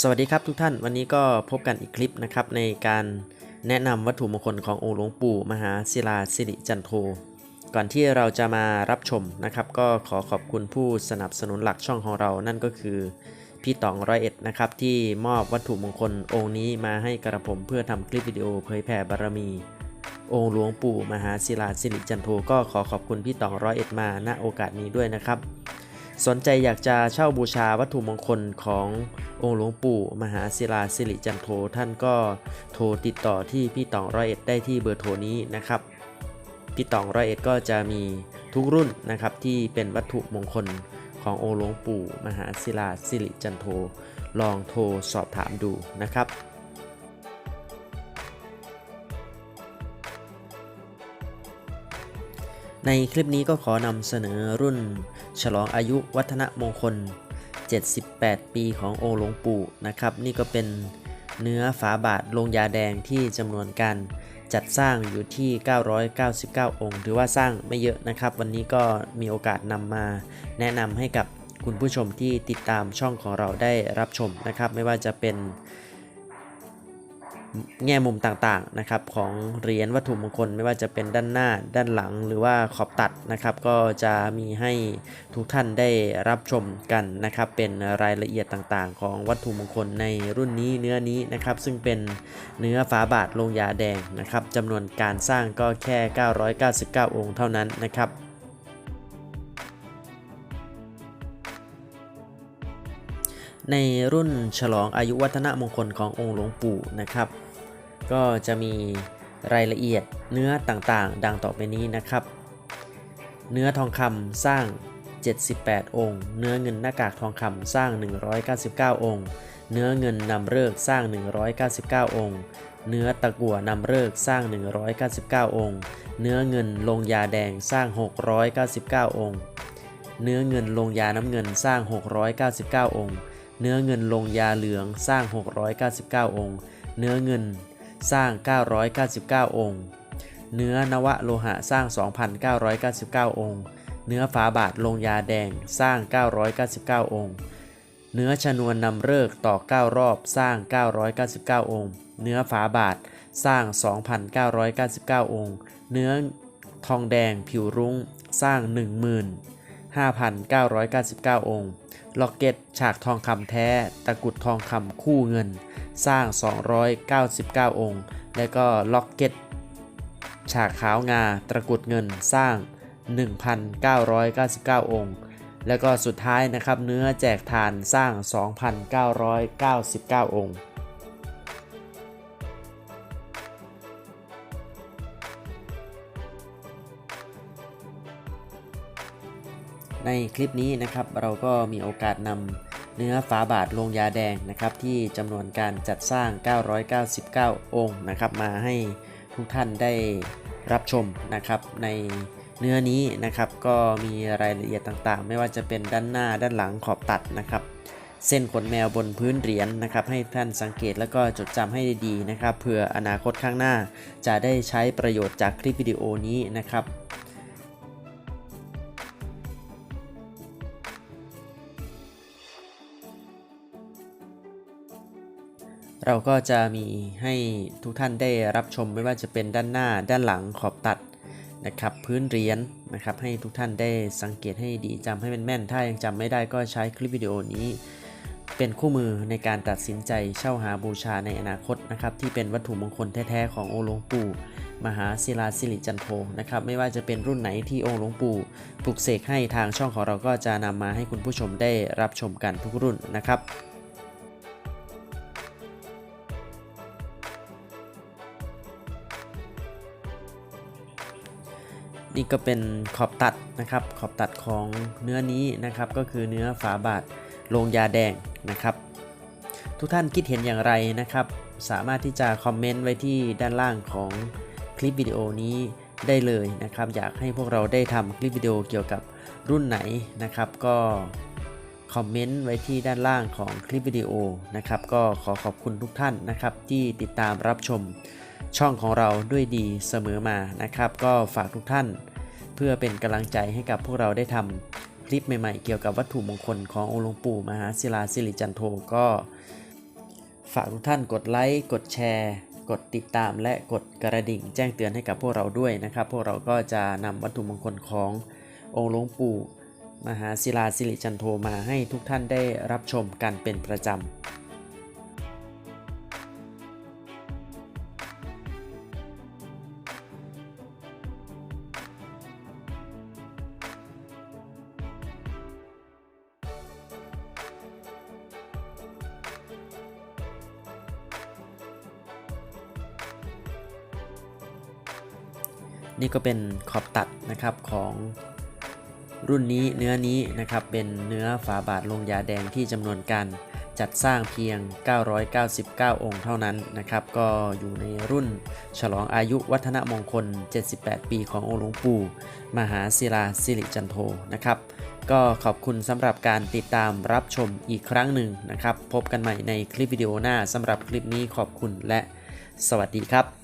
สวัสดีครับทุกท่านวันนี้ก็พบกันอีกคลิปนะครับในการแนะนำวัตถุมงคลขององค์หลวงปู่มหาศิลาสิริจันโท ก่อนที่เราจะมารับชมนะครับก็ขอขอบคุณผู้สนับสนุนหลักช่องของเรานั่นก็คือพี่ตองร้อยเอ็ดนะครับที่มอบวัตถุมงคลองค์นี้มาให้กระผมเพื่อทำคลิปวิดีโอเผยแผ่บารมี องค์หลวงปู่มหาศิลาสิริจันโทก็ขอขอบคุณพี่ตองร้อยเอ็ดมาณโอกาสนี้ด้วยนะครับ สนใจอยากจะเช่าบูชาวัตถุมงคลขององค์หลวงปู่มหาศิลาสิริจันโทท่านก็โทรติดต่อที่พี่ตองร้อยเอ็ดได้ที่เบอร์โทรนี้นะครับ พี่ตองร้อยเอ็ดก็จะมีทุกรุ่นนะครับที่เป็นวัตถุมงคลขององค์หลวงปู่มหาศิลาสิริจันโทลองโทรสอบถามดูนะครับในคลิปนี้ก็ขอนำเสนอรุ่น ฉลองอายุวัฒนมงคล 78 ปีขององค์หลวงปู่นะครับ นี่ก็เป็นเนื้อฝาบาทลงยาแดงที่จำนวนการจัดสร้างอยู่ที่ 999 องค์ ถือว่าสร้างไม่เยอะนะครับ วันนี้ก็มีโอกาสนำมาแนะนำให้กับคุณผู้ชมที่ติดตามช่องของเราได้รับชมนะครับ ไม่ว่าจะเป็น แง่มุมต่างๆนะครับของเหรียญวัตถุมงคลไม่ว่าจะเป็นด้านหน้าด้านหลังหรือว่าขอบตัดนะครับ ก็จะมีให้ทุกท่านได้รับชมกันนะครับ เป็นรายละเอียดต่างๆ ของวัตถุมงคลในรุ่นนี้เนื้อนี้นะครับ ซึ่งเป็นเนื้อฝาบาทลงยาแดงนะครับจำนวนการสร้างก็แค่ 999 องค์เท่านั้นนะครับในรุ่นฉลองอายุวัฒนมงคลขององค์หลวงปู่นะครับ ก็จะมีรายละเอียดเนื้อต่างๆ ดังต่อไปนี้นะครับ เนื้อทองคำสร้าง 78 องค์ เนื้อเงินหน้ากากทองคำสร้าง 199 องค์ เนื้อเงินนำเลิกสร้าง 199 องค์ เนื้อตะกั่วนำเลิกสร้าง 199 องค์ เนื้อเงินลงยาแดงสร้าง 699 องค์ เนื้อเงินลงยาน้ำเงินสร้าง 699 องค์ เนื้อเงินลงยาเหลืองสร้าง 699 องค์ เนื้อเงิน สร้าง 999 องค์ เนื้อนวะโลหะสร้าง 2,999 องค์ เนื้อฝาบาทลงยาแดงสร้าง 999 องค์ เนื้อชนวนนำเลิกต่อ 9 รอบสร้าง 999 องค์ เนื้อฝาบาทสร้าง 2,999 องค์ เนื้อทองแดงผิวรุ้งสร้าง 10,000 5,999 องค์ ล็อกเก็ตฉากทองคำแท้ ตะกรุดทองคำคู่เงิน สร้าง 299 องค์ และก็ล็อกเก็ตฉากขาวงา ตะกรุดเงิน สร้าง 1,999 องค์ แล้วก็สุดท้ายนะครับ เนื้อแจกทานสร้าง 2,999 องค์ ในคลิปนี้นะครับเราก็มีโอกาสนำเนื้อฝาบาทลงยาแดงนะครับที่จำนวนการจัดสร้าง 999 องค์นะครับมาให้ทุกท่านได้รับชมนะครับในเนื้อนี้นะครับก็มีรายละเอียดต่างๆ ไม่ว่าจะเป็นด้านหน้าด้านหลังขอบตัดนะครับ เส้นขนแมวบนพื้นเหรียญนะครับ ให้ท่านสังเกตแล้วก็จดจำให้ดีๆนะครับเพื่ออนาคตข้างหน้าจะได้ใช้ประโยชน์จากคลิปวิดีโอนี้นะครับ เราก็จะมีให้ทุกท่านได้รับชมไม่ว่าจะเป็นด้านหน้าด้านหลังขอบตัดนะครับพื้นเรียญนะครับให้ทุกท่านได้สังเกตให้ดีจำให้แม่นๆถ้ายังจำไม่ได้ก็ใช้คลิปวิดีโอนี้เป็นคู่มือในการตัดสินใจเช่าหาบูชาในอนาคตนะครับที่เป็นวัตถุมงคลแท้ๆขององค์หลวงปู่ มหาศิลาสิริจันโทนะครับไม่ว่าจะเป็นรุ่นไหนที่องค์หลวงปู่ปลุกเสกให้ทางช่องของเราก็จะนำมาให้คุณผู้ชมได้รับชมกันทุกรุ่นนะครับ นี่ก็เป็นขอบตัดนะครับ ขอบตัดของเนื้อนี้นะครับ ก็คือเนื้อฝาบาทลงยาแดงนะครับ ทุกท่านคิดเห็นอย่างไรนะครับ สามารถที่จะคอมเมนต์ไว้ที่ด้านล่างของคลิปวิดีโอนี้ได้เลยนะครับ อยากให้พวกเราได้ทำคลิปวิดีโอเกี่ยวกับรุ่นไหนนะครับ ก็คอมเมนต์ไว้ที่ด้านล่างของคลิปวิดีโอนะครับ ก็ขอขอบคุณทุกท่านนะครับที่ติดตามรับชม ช่องของเราด้วยดีเสมอมานะครับ ก็ฝากทุกท่าน เพื่อเป็นกำลังใจให้กับพวกเราได้ทำคลิปใหม่ๆ เกี่ยวกับวัตถุมงคลขององค์หลวงปู่มหาศิลาสิริจันโทก็ฝากทุกท่านกดไลค์กดแชร์ กดติดตามและกดกระดิ่ง แจ้งเตือนให้กับพวกเราด้วยนะครับ พวกเราก็จะนำวัตถุมงคลขององค์หลวงปู่มหาศิลาสิริจันโทมาให้ทุกท่านได้รับชมกันเป็นประจำ นี่ก็เป็นขอบตัดนะครับของรุ่นนี้เนื้อนี้นะครับเป็นเนื้อฝาบาทลงยาแดงที่จำนวนการจัดสร้างเพียง 999 องค์เท่านั้นนะครับ ก็อยู่ในรุ่นฉลองอายุวัฒนมงคล 78 ปีขององค์หลวงปู่มหาศิลาสิริจันโทนะครับ ก็ขอบคุณสำหรับการติดตามรับชมอีกครั้งหนึ่งนะครับ พบกันใหม่ในคลิปวิดีโอหน้าสำหรับคลิปนี้ขอบคุณและสวัสดีครับ